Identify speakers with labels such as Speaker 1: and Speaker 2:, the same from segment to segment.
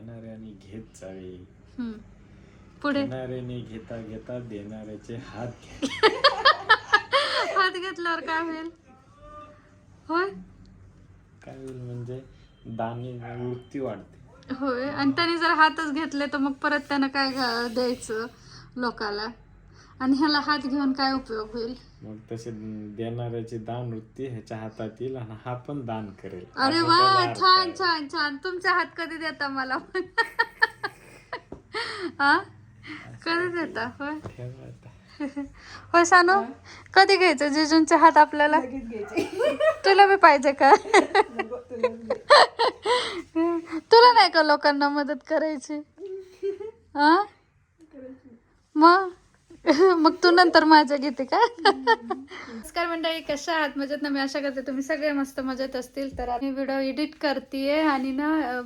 Speaker 1: घेणाऱ्याने घेत जावे.
Speaker 2: हम्म. पुढे?
Speaker 1: घेणाऱ्याने घेता घेता देणाऱ्याचे हात घ्या.
Speaker 2: हात घेतल्यावर काय होईल? होय?
Speaker 1: काय होईल म्हणजे दानी वृत्ती वाढते.
Speaker 2: होय. आणि त्याने जर हातच घेतले तर मग परत त्यानं काय घा- द्यायचं लोकाला? आणि ह्याला हात घेऊन काय उपयोग होईल?
Speaker 1: मग तसे देणाऱ्याची दान वृत्ती ह्याच्या हातात येईल आणि हा पण दान करेल.
Speaker 2: अरे वा छान. छान छान. तुमचे हात कधी देता मला? पण हा? कधी देता? होय. होय सानू? कधी घ्यायचं? जिजूंचे हात आपल्याला? तुला बी पाहिजे का? तुला नाही का लोकांना मदत करायची? हा? मग? मग तू नंतर माझ्या घेते का? नमस्कार मंडळी कशा आहात? मजेत ना? मी आशा करते तुम्ही सगळे मस्त मजेत असतील. तर मी व्हिडिओ एडिट करतेय आणि ना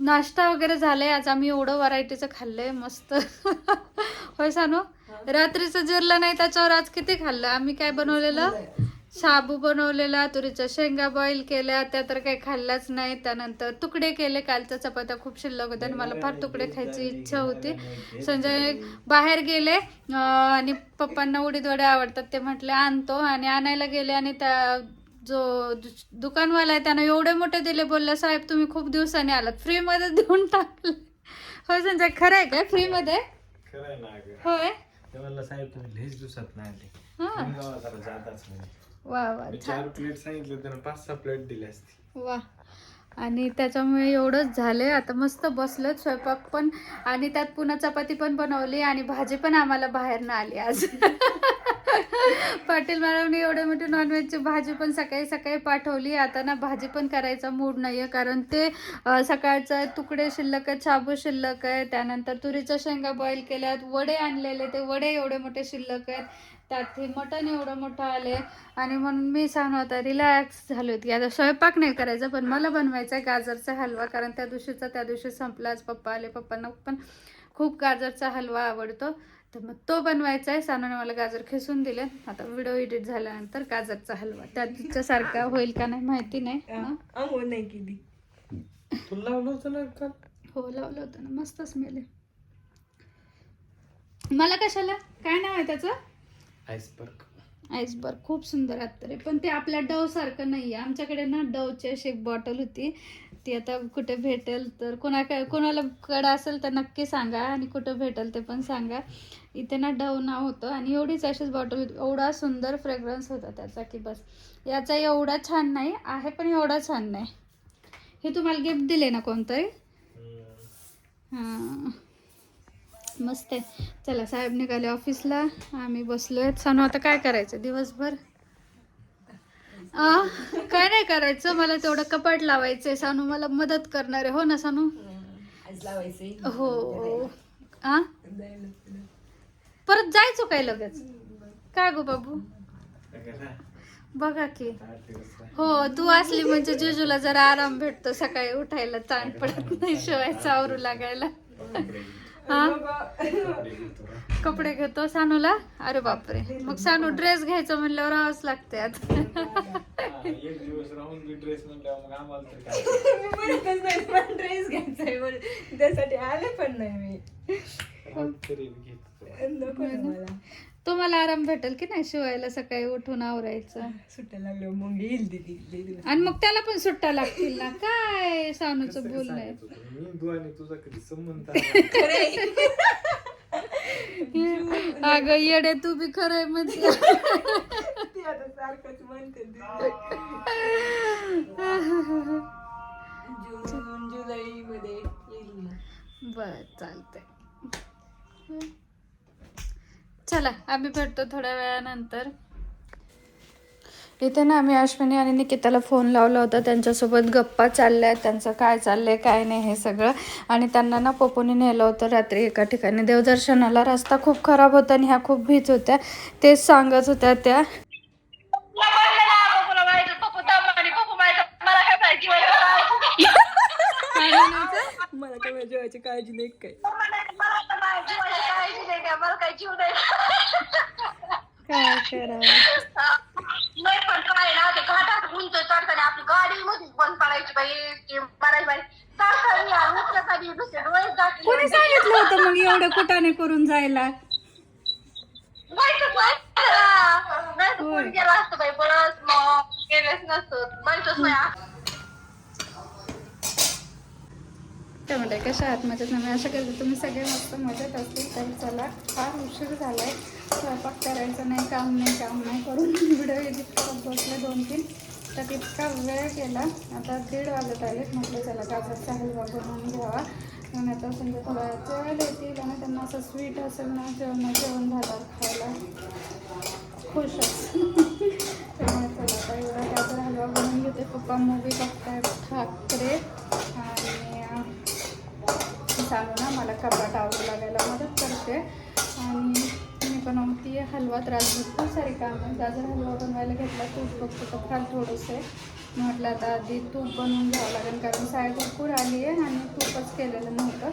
Speaker 2: नाश्ता वगैरे झालाय. आज आम्ही एवढं व्हरायटीचं खाल्लंय मस्त. होय सानू? रात्रीचं जिरलं नाही त्याच्यावर आज किती खाल्लं? आम्ही काय बनवलेलं? शाबू बनवलेला तुरीच्या शेंगा बॉईल केल्या त्या तर काही खाल्ल्याच नाही. त्यानंतर तुकडे केले कालच्या चपात्या खूप शिल्लक होत्या आणि मला फार तुकडे खायची इच्छा होती. संजय बाहेर गेले आणि पप्पांना उडीद वडे आवडतात ते म्हटले आणतो. आणि आणायला गेले आणि त्या जो दुकानवाला आहे त्यानं एवढे मोठे दिले बोलले साहेब तुम्ही खूप दिवसांनी आलात. फ्री मध्ये देऊन टाकले. होय संजय खरं आहे का फ्री मध्ये
Speaker 1: खरं आहे ना अगं.
Speaker 2: होय?
Speaker 1: साहेब तुम्ही दिवसात नाही.
Speaker 2: वा वा
Speaker 1: मी चार प्लेट सांगितले त्यानं पाच सहा प्लेट दिली असती.
Speaker 2: वा. आणि त्याच्यामुळे एवढंच झाले आता मस्त बसलो स्वयंपाक पण. आणि त्यात पुन्हा चपाती पण बनवली आणि भाजी पण आम्हाला बाहेर ना आली आज. पाटील मॅडमने एवढे मोठी नॉनव्हेजची भाजी पण सकाळी सकाळी पाठवली. आता ना भाजी पण करायचा मूड नाहीये कारण ते अं, सकाळचं तुकडे शिल्लक आहेत शाबू शिल्लक आहे त्यानंतर तुरीच्या शेंगा बॉईल केल्यात वडे आणलेले ते वडे एवढे मोठे शिल्लक आहेत. त्यात हे मटण एवढं मोठं आले आणि म्हणून मी सांग होता रिलॅक्स झाली होती. आता स्वयंपाक नाही करायचा पण मला बनवायचा आहे गाजरचा हलवा कारण त्या दिवशीचा त्या दिवशी संपला. आज पप्पा आले पप्पांना पण खूप गाजरचा हलवा आवडतो. तर मग तो बनवायचा आहे सानूने मला गाजर खेचून दिले. आता व्हिडिओ एडिट झाल्यानंतर गाजरचा हलवा. त्या सारखा होईल का नाही माहिती नाही हं?
Speaker 3: अंघोळ नाही केली.
Speaker 1: तुला लावलं होतं ना काल?
Speaker 2: हो लावलं होतं ना. मस्त स्मेल आहे मला कशाला? काय नाव आहे त्याचं?
Speaker 1: आईसबर्ग
Speaker 2: आईसबर्ग खूप सुंदर आहे पण ते आपल्या डव सारखं नाही आहे आमच्याकडे ना डवची अशी एक बॉटल होती. ती आता कुठे भेटेल तर कोणा कोणाला कडं असेल तर नक्की सांगा आणि कुठं भेटेल ते पण सांगा. इथे ना डव नाव होतं आणि एवढीच अशीच बॉटल होती. एवढा सुंदर फ्रेग्रन्स होता त्याचा की बस. याचा एवढा छान नाही आहे पण एवढा छान नाही. हे तुम्हाला गिफ्ट दिले ना कोणतरी हां. मस्त आहे. चला साहेब निघाले ऑफिसला आम्ही बसलोय. सानू आता काय करायचं? दिवसभर? आ काय नाही करायचं. मला तेवढं कपाट लावायचंय. सानू मला मदत करणार आहे. हो ना सानू? हो. आ? परत जायचो काय लगेच? काय गो बाबू? बघा की. हो तू असली म्हणजे जिजूला जरा आराम भेटतो. सकाळी उठायला ताण पडत नाही. शिवायचं आवरू लागायला. हा? कपडे घेतो. सानूला? अरे बापरे. मग सानू ड्रेस घ्यायचं म्हणल्यावर राहावंच लागते आता.
Speaker 1: एक दिवस राहून मी ड्रेस
Speaker 3: म्हणून. त्यासाठी आले पण नाही मी. नको मला.
Speaker 2: तुम्हाला आराम भेटेल की नाही शिवायला सकाळी उठून आवरायचं?
Speaker 3: सुट्ट्या लागल्या मग येईल दिदी लई दिवस.
Speaker 2: आणि मग त्याला पण सुट्टा लागतील ना. काय सानूचं बोलणं आहे?
Speaker 1: मी तू आणि तुझा कधी संबंध आला?
Speaker 2: अगं येडे तू बी खरंय म्हणजे
Speaker 3: ती आता सारखंच म्हणते ती. जून जुलै मध्ये येईल ना.
Speaker 2: बर चालतंय. चला आम्ही भेटतो थोड्या वेळानंतर. इथे ना आम्ही अश्विनी आणि निकिताला फोन लावला होता. त्यांच्यासोबत गप्पा चालल्या त्यांचं काय चाललंय काय नाही हे सगळं. आणि त्यांना ना पप्पूने नेलं होतं रात्री एका ठिकाणी. देवदर्शनाला रस्ता खूप खराब होता आणि ह्या खूप भीत होत्या. तेच सांगत होत्या त्या.
Speaker 3: मला काय माझ्या जेवायची काळजी नाही काय.
Speaker 2: काय करावं?
Speaker 4: नाही पण काय ना ते घाटात उंच चढताना आपली गाडी मध्येच बंद पडायची बाई ते मारायची बाई. चढताना उतरताना टाकली
Speaker 2: कोणी सांगितलं होतं मग एवढं कुटाने करून जायला?
Speaker 4: नाही तर कोण गेला असतं बाई बरंच मग गेलेच नसतं माहितच नाही
Speaker 2: काय म्हणताय कशा आहात? मजेत नाही अशा करते तुम्ही सगळे मस्त मजेत असतील. तर चला फार उशीर झाला आहे स्वयंपाक करायचं नाही काम नाही काम नाही. करून व्हिडिओ एडिट करत बसले दोन तीन तर तितका वेळ गेला. आता दीड वाजत आलेत म्हटलं चला गाजरचा हलवा बनवून घ्यावा. आणि आता समजा थोडा जेवायला येतील आणि त्यांना असं स्वीट असेल ना जेवण जेवण झालं खायला खुश त्यामुळे चला आता एवढा गाजर हलवा बनवून घेते. पप्पा मूवी बघताय ठाकरे. सांगू ना मला कपाट आवडू लागायला मदत करते. आणि मी बनवते हलवा त्रास खूप सारे काम आहे. गाजर हलवा बनवायला घेतला तूप बघतो तर फार थोडंसं आहे. म्हटलं आता आधी तूप बनवून घ्यावं लागेल कारण साय भरपूर आली आहे आणि तूपच केलेलं नव्हतं.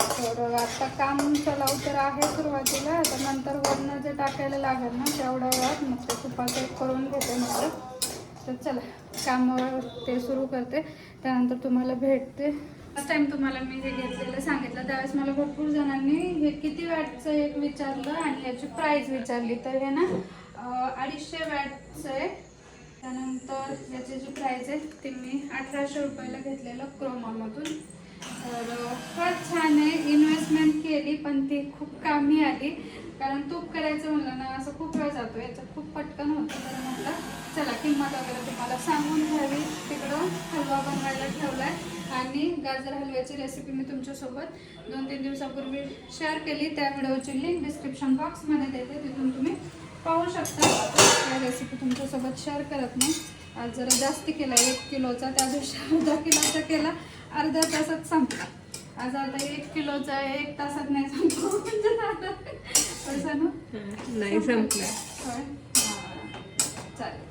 Speaker 2: तर आता काम चलाव तर आहे सुरुवातीला आता नंतर वरनं जे टाकायला लागेल ना तेवढ्या वेळात मग ते तुपाचं एक करून घेते म्हटलं तर चला कामावर ते सुरू करते. त्यानंतर तुम्हाला भेटते. फर्स्ट टाइम तुम्हाला मी हे घेतलेलं सांगितलं त्यावेळेस मला भरपूर जणांनी हे किती वॅटचं एक विचारलं आणि याची प्राईस विचारली. तर हे ना अडीचशे वॅटचं आहे. त्यानंतर याची जी प्राईस आहे ती मी अठराशे रुपयाला घेतलेलं क्रोमामधून तर फार छान आहे. इन्व्हेस्टमेंट केली पण ती खूप कामी आली. कारण तूप करायचं म्हणलं ना असं खूप वेळ जातो. याचं खूप पटकन होतं तर म्हटलं चला किंमत वगैरे तुम्हाला सांगून घ्यावी. तिकडं हलवा बनवायला ठेवलाय. आणि गाजर हलव्याची रेसिपी मी तुमच्यासोबत दोन तीन दिवसापूर्वी शेअर केली. त्या व्हिडिओची लिंक डिस्क्रिप्शन बॉक्समध्ये देते. तिथून तुम्ही पाहू शकता. या रेसिपी तुमच्यासोबत शेअर करत नाही. आज जरा जास्त केला. एक किलोचा त्या दिवशी अर्धा किलोचा केला. अर्ध्या तासात संपला. आज आता एक किलोचा आहे, एक तासात नाही संपतो म्हणजे
Speaker 3: नाही संपलं.
Speaker 2: चालेल.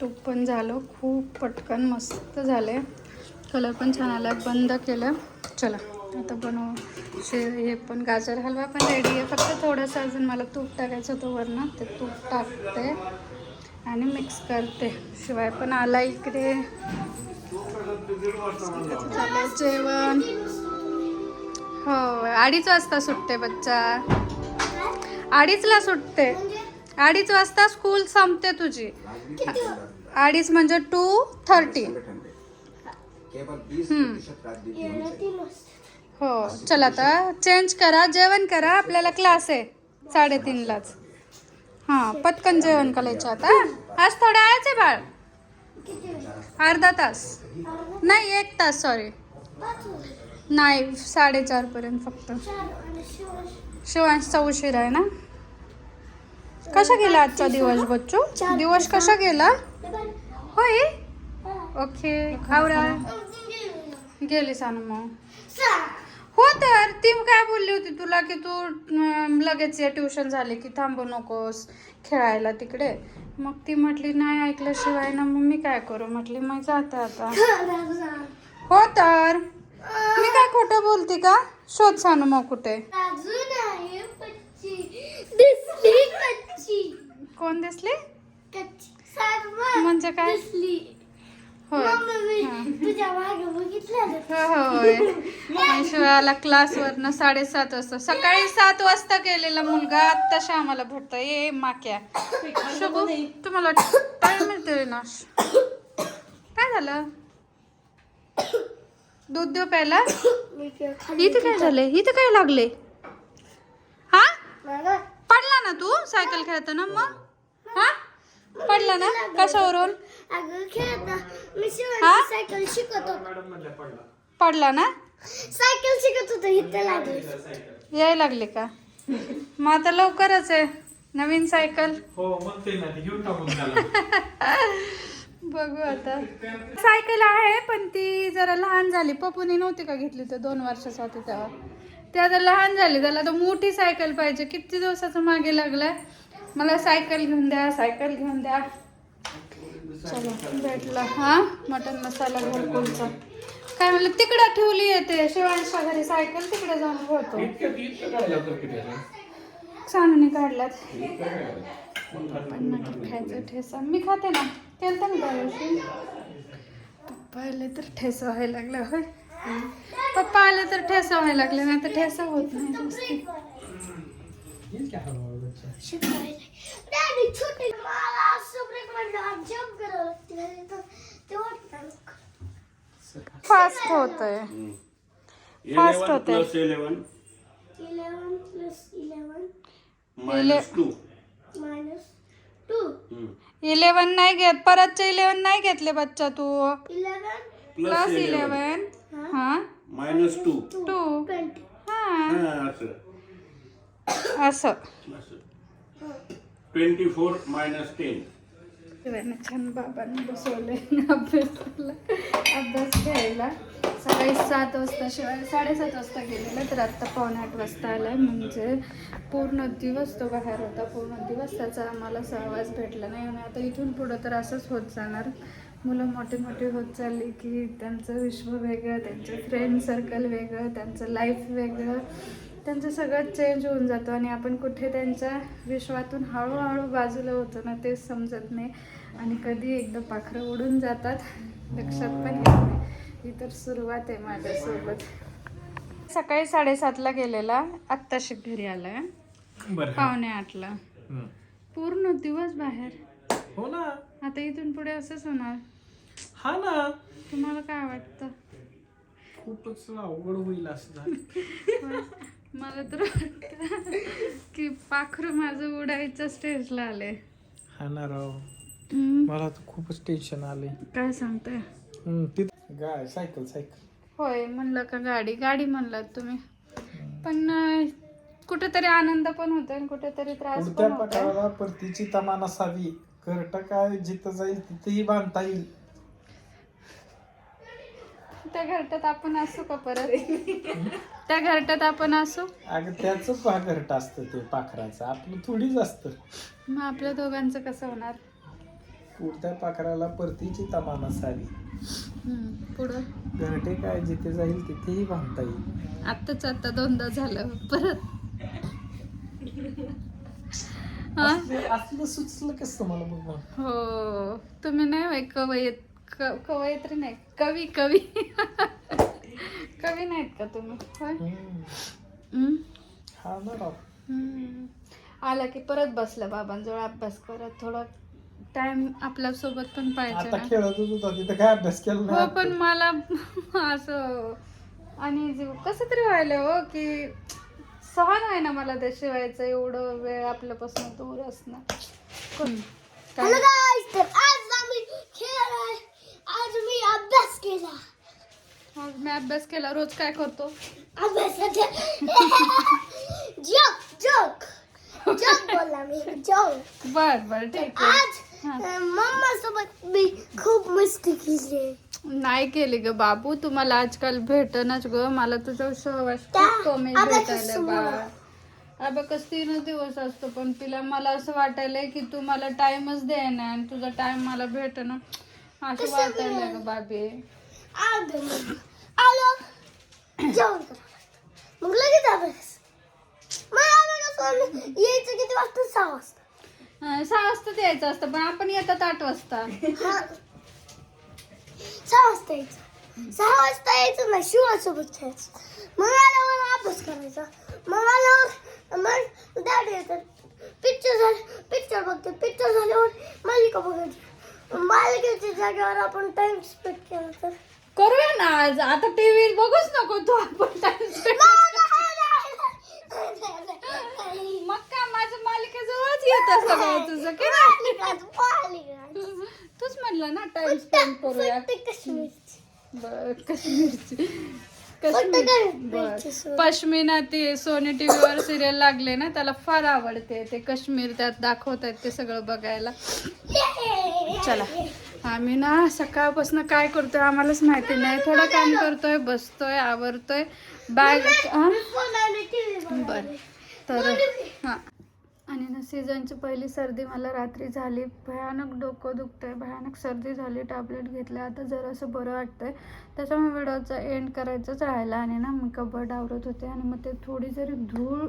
Speaker 2: तूप पण झालं खूप पटकन मस्त झाले. कलर पण छान आला बंद केलं. चला आता बनवू. शे हे पण गाजर हलवा पण रेडी आहे. फक्त थोडंसं अजून मला तूप टाकायचं होतं वरनं ते तूप टाकते आणि मिक्स करते. शिवाय पण आला इकडे. झालं जेवण. हो अडीच वाजता सुटते बच्चा. अडीचला सुटते. अडीच वाजता स्कूल संपते तुझी. अडीच म्हणजे टू थर्टी हो चला आता चेंज करा जेवण करा. आपल्याला क्लास आहे साडेतीनलाच हां पटकन जेवण करायचं आता. आज थोडं आहेच आहे बाळ. अर्धा तास. नाही एक तास सॉरी नाही साडेचार पर्यंत फक्त. शिवांशचा उशीर आहे ना? कसा गेला आजचा दिवस बच्चू? दिवस कसा गेला? होय? ओके आवरा. गेली सानू मग. हो तर ती काय बोलली होती तुला की तू लगेच या ट्युशन झाली की थांबू नकोस खेळायला तिकडे. मग ती म्हटली नाही ऐकल्याशिवाय ना मग मी काय करू? म्हटली मग जाते आता हो तर. मी काय खोटं बोलते का? शोध सानू मग कुठे.
Speaker 5: दिसली कच्ची.
Speaker 2: कोण दिसली?
Speaker 5: कच्ची. सर्व
Speaker 2: म्हणजे काय?
Speaker 5: दिसली.
Speaker 2: होय.
Speaker 5: तुझ्या मागे बघितलं ना.
Speaker 2: हो, शिवायला क्लासवरनं साडेसात वाजता सकाळी सात वाजता गेलेला मुलगा आत्ताशा आम्हाला भेटतो ये माक्या. शुभू तुम्हाला टाइम मिळतोय ना? काय झालं? दूध देऊ प्यायला? इथे काय झालंय? इथे काय लागले हा पडला ना तू? सायकल खेळताना मग? हा? पडला ना? कशावरून?
Speaker 5: अगं खेळता मी
Speaker 2: हा?
Speaker 5: शिवायची सायकल शिकत
Speaker 2: पडला ना?
Speaker 5: सायकल शिकत होतो इथं लागली.
Speaker 2: याय लागले का? मग आता लवकरच आहे. नवीन सायकल.
Speaker 1: हो म्हणते ना ती घेऊन टाकून त्याला
Speaker 2: बघू आता. सायकल आहे पण ती जरा लहान झाली. पप्पूने नव्हती का घेतली तर दोन वर्षाचा होती तेव्हा? ती आता लहान झाली त्याला तर मोठी सायकल पाहिजे. किती दिवसाचं मागे लागलाय? मला सायकल घेऊन द्या सायकल घेऊन द्या. चलो भेटला. हा? मटन मसाला घरकुलचा. काय म्हणलं तिकडं ठेवली आहे ते शिवांशा घरी सायकल तिकडे जाऊन
Speaker 1: त्याला
Speaker 2: सानूने काढल्यात खायचं ठेसा. मी खाते ना. केलं ना त्या दिवशी पप्पा आले तर ठेसा व्हायला लागला होय. पप्पा आले तर ठेसा व्हायला लागले नाही तर ठेसा होत नाही.
Speaker 5: ते
Speaker 2: फास्ट होत आहे फास्ट होत आहे
Speaker 6: eleven
Speaker 5: eleven plus eleven
Speaker 6: two
Speaker 5: minus
Speaker 2: eleven नाही घेत परतचे इलेवन नाही घेतले बच्चा तू.
Speaker 5: इलेवन
Speaker 2: प्लस
Speaker 6: इलेवन
Speaker 2: हा?
Speaker 6: मायनस टू
Speaker 2: टू हा.
Speaker 6: असं.
Speaker 2: असं.
Speaker 6: ट्वेंटी फोर मायनस टेन
Speaker 2: छान बाबांनी बसवले अभ्यासाला. अभ्यास घ्यायला. सकाळी सात वाजता शिवाय साडेसात वाजता गेलेला तर आत्ता पावणे आठ वाजता आलाय. म्हणजे पूर्ण दिवस तो बाहेर होता. पूर्ण दिवस त्याचा आम्हाला सहवास भेटला नाही आणि आता इथून पुढं तर असंच होत जाणार. मुलं मोठी मोठी होत चालली की त्यांचं विश्व वेगळं त्यांचं फ्रेंड सर्कल वेगळं त्यांचं लाईफ वेगळं. त्यांचं सगळं चेंज होऊन जातं आणि आपण कुठे त्यांच्या विश्वातून हळूहळू बाजूला होतो ना ते समजत नाही. आणि कधी एकदा पाखरं उडून जातात लक्षात पण येत नाही. ही तर सुरुवात आहे माझ्यासोबत. सकाळी साडेसातला गेलेला आत्ताशी घरी आलाय.
Speaker 1: बरं.
Speaker 2: पावणे आठला. पूर्ण दिवस बाहेर.
Speaker 1: हो ना.
Speaker 2: आता इथून पुढे असंच होणार.
Speaker 1: हा ना.
Speaker 2: तुम्हाला काय वाटतं?
Speaker 1: खूपच अवघड होईल असं झालं.
Speaker 2: मला तर वाटतं की पाखरू माझं उडायच्या स्टेजला आले.
Speaker 1: हा ना राव. मला तर खूपच टेन्शन आले
Speaker 2: काय सांगताय?
Speaker 1: गाय सायकल सायकल
Speaker 2: होय म्हणलं का गाडी गाडी म्हणलात तुम्ही. पण कुठेतरी आनंद पण होतोय आणि कुठेतरी त्रास
Speaker 1: उडत्या
Speaker 2: पण होतोय.
Speaker 1: प्रकाराला परतीची तमा नसावी करट काय जिथं जाईल तिथेही बांधता येईल.
Speaker 2: त्या घरट्यात आपण असू का परत? त्या घरट्यात आपण असू?
Speaker 1: अगं त्याच घरट असतं ते पाखराचं. आपलं थोडीच असतं.
Speaker 2: मग आपल्या दोघांचं कसं होणार?
Speaker 1: उडत्या पाखराला परतीची तमा नसावी
Speaker 2: हम्म, पुढं?
Speaker 1: घरटे काय जिथे जाईल तिथेही बांधता येईल.
Speaker 2: आत्ताच आता दोनदा झालं परत?
Speaker 1: असलं सुचलं कसं मला बघ
Speaker 2: हो तुम्ही नाही होय कवयित क- कवयित्री नाही कवी कवी. कवी नाहीत का तुम्ही? होय? हम्म.
Speaker 1: हा ना राव.
Speaker 2: हम्म. आला की परत बसला बाबांजवळ अभ्यास करत थोडा टाइम आपल्यासोबत पण पाहिजे
Speaker 1: आता
Speaker 2: ना.
Speaker 1: खेळतच होता तिथं काय अभ्यास केला
Speaker 2: हो
Speaker 1: नाही
Speaker 2: पण मला असं आणि कसं तरी व्हायला हो की सहन आहे ना मला त्या शिवायचं एवढं वेळ आपल्यापासून दूर असणं. कोण- काय?
Speaker 5: हॅलो गाईस तर आज आम्ही खेळणार आज मी अभ्यास केला.
Speaker 2: आज मी अभ्यास केला रोज काय करतो?
Speaker 5: अभ्यासाच्या जोक जोक जोक बोलला मी जोक
Speaker 2: बर बर ठीक आहे.
Speaker 5: आज मम्मा सोबत मी खूप मस्ती केली.
Speaker 2: नाही केली ग बाबू तुम्हाला आजकाल भेटनच ग. मला तुझा सहवास खूप कमी भेटायला
Speaker 5: समोर.
Speaker 2: बा अबॅकस तीनच दिवस असतो पण तिला मला असं वाटायलंय की तू मला टाइमच दे ना आणि तुझा टाइम मला भेट ना असं वाटायलंय ग बाबी.
Speaker 5: आलो आलो. जेवण करा मग लगेच अभ्यास यायचं किती वाजता सहा वाजता?
Speaker 2: सहा वाजता यायचं असतं पण आपण येतात आठ वाजता.
Speaker 5: हा. सहा वाजता यायचं. सहा वाजता यायचं ना शिवासोबत खेळायचं. मग आल्यावर अभ्यास करायचा. मग आल्यावर मग डॅडी येतात. पिक्चर झाले पिक्चर बघते. पिक्चर झाल्यावर मालिका बघायची. मालिकेच्या जागेवर आपण टाइम स्पेंड केला तर.
Speaker 2: करूया ना आज. आता टीव्ही बघूच नको तू आपण time spend. मग का माझं मालिकेजवळच येत असतं काय तुझं की नाही? तूच म्हणलं ना स्पेंड करूया. बर काश्मीरची. काश्मीर. पश्मिना ती सोनी टीव्हीवर सिरियल लागले ना त्याला फार आवडते ते काश्मीर त्यात दाखवत आहेत ते सगळं बघायला. चला. आम्ही ना सकाळपासून काय करतोय आम्हालाच माहिती नाही. थोडं काम करतोय बसतोय आवरतोय. बॅग बर. तर हां. ना सीझनची पहिली सर्दी मला रात्री झाली. भयानक डोकं दुखतंय भयानक सर्दी झाली. टॅबलेट घेतल्या आता जरासं बरं वाटतंय. त्याच्यामुळे व्हिडिओचा एंड करायचंच राहिला आणि ना मी कबड आवरत होते आणि मग ते थोडी जरी धूळ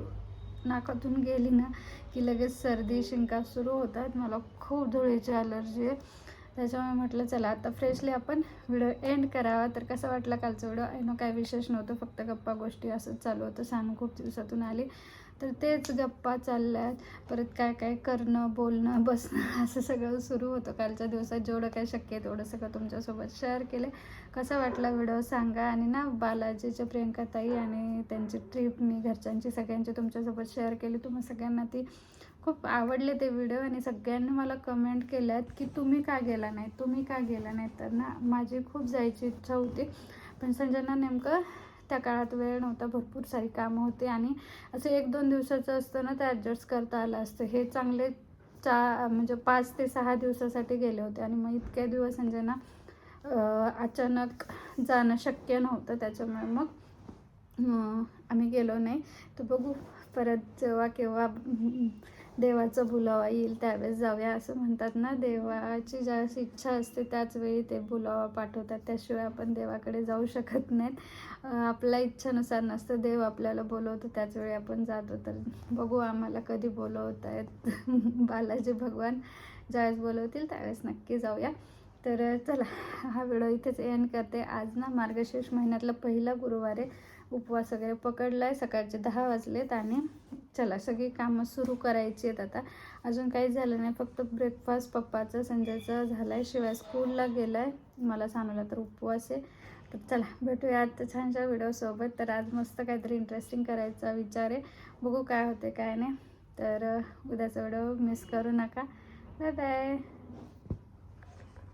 Speaker 2: नाकातून गेली ना की लगेच सर्दी शिंका सुरू होतात. मला खूप धुळीची अलर्जी आहे. त्याच्यामुळे म्हटलं चला आता फ्रेशली आपण व्हिडिओ एंड करावा. तर कसा वाटला कालचा व्हिडिओ आय नो काय विशेष नव्हतं फक्त गप्पा गोष्टी असंच चालू होतं. सानू खूप दिवसातून आली. तर तेच गप्पा चालल्यात. परत काय काय करणं बोलणं बसणं असं सगळं सुरू होतं कालच्या दिवसात. जेवढं काय शक्य आहे तेवढं सगळं तुमच्यासोबत शेअर केले कसा वाटला व्हिडिओ सांगा. आणि ना बालाजीच्या प्रियंकाताई आणि त्यांची ट्रिप मी घरच्यांची सगळ्यांची तुमच्यासोबत शेअर केली. तुम्ही सगळ्यांना ती खूप आवडले ते व्हिडिओ आणि सगळ्यांनी मला कमेंट केल्यात की तुम्ही का गेला नाही? तुम्ही का गेला नाही? तर ना माझी खूप जायची इच्छा होती. पण संजना नेमकं त्या काळात वेळ नव्हता भरपूर सारी कामं होती आणि असं एक दोन दिवसाचं असतं ना ते ॲडजस्ट करता आलं असतं. हे चांगले चा म्हणजे पाच ते सहा दिवसासाठी गेले होते आणि मग इतक्या दिवस म्हणजे ना अचानक जाणं शक्य नव्हतं त्याच्यामुळे मग आम्ही गेलो नाही. तर बघू परत जेव्हा केव्हा देवाचं बुलावा येईल त्यावेळेस जाऊया असं म्हणतात ना. देवाची ज्यावेळेस इच्छा असते त्याच वेळी ते बुलावा पाठवतात. त्याशिवाय आपण देवाकडे जाऊ शकत नाहीत. आपल्या इच्छेनुसार नसतं देव आपल्याला बोलवतो त्याच वेळी आपण जातो. तर बघू आम्हाला कधी बोलवत आहेत बालाजी भगवान ज्यावेळेस बोलवतील त्यावेळेस नक्की जाऊया. तर चला हा व्हिडिओ इथेच एंड करते. आज ना मार्गशीर्ष महिन्यातला पहिला गुरुवार आहे उपवास वगैरे पकडला आहे सकाळचे दहा वाजलेत आणि चला सगळी कामं सुरू करायची आहेत आता. अजून काही झालं नाही फक्त ब्रेकफास्ट पप्पाचा संजयचा झाला आहे शिवाय स्कूलला गेला आहे मला सांगायला तर उपवास आहे. तर चला भेटूया आता छानशा व्हिडिओसोबत तर आज मस्त काहीतरी इंटरेस्टिंग करायचा विचार आहे. बघू काय होते काय नाही. तर उद्याचा व्हिडिओ मिस करू नका. Bye bye